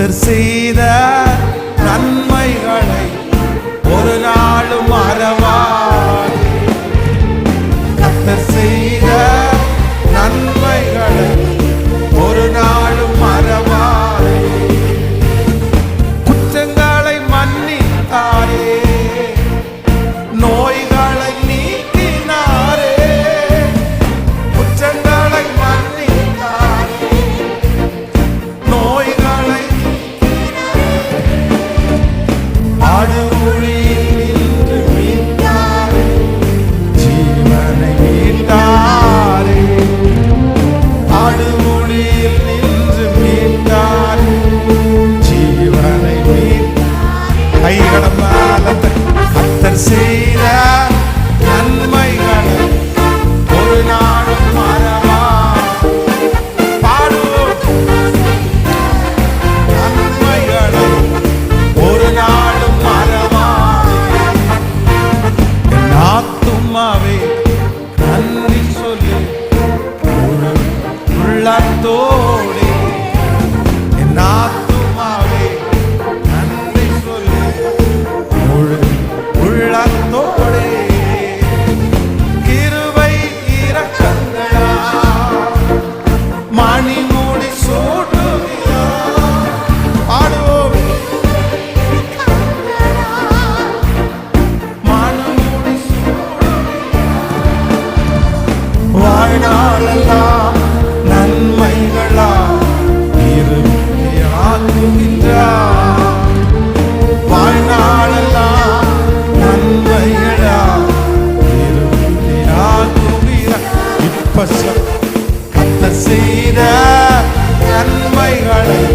கர்த்தர் செய்த நன்மைகளை todo. heart.